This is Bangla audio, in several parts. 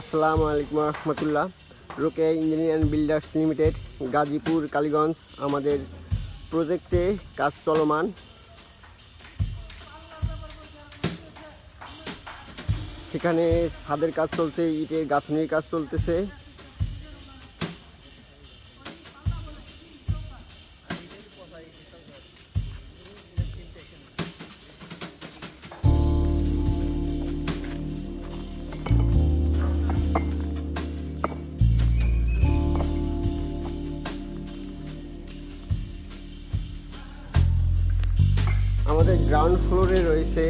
আসসালামু আলাইকুম রহমতুল্লাহ। রোকে engineering builders limited, Gazipur, Kaliganj, আমাদের প্রজেক্টে কাজ চলমান। সেখানে ছাদের কাজ চলছে, ইটের গাঁথনির কাজ চলতেছে। আমাদের গ্রাউন্ড ফ্লোরে রয়েছে।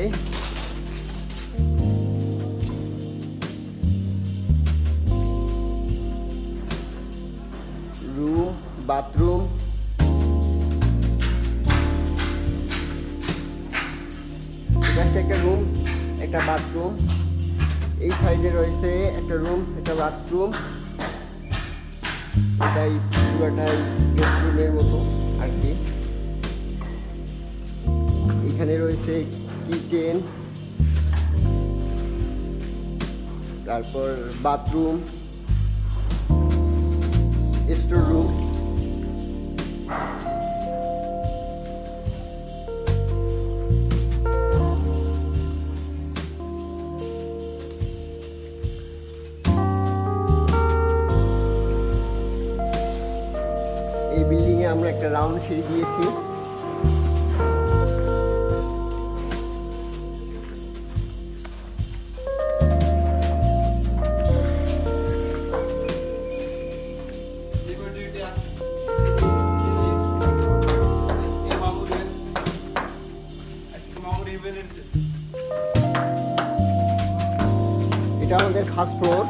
রুম বাথরুম একটা রুম একটা বাথরুম এই সাইডে রয়েছে একটা রুম একটা বাথরুম এটাই পুরোটাই গেস্ট রুমের মতো আর কি। এখানে রয়েছে কিচেন। তারপর বাথরুম। Store room. এই বিল্ডিংয়ে আমরা একটা রাউন্ড সিঁড়ি দিয়েছি। এটা আমাদের খাস ফ্লোর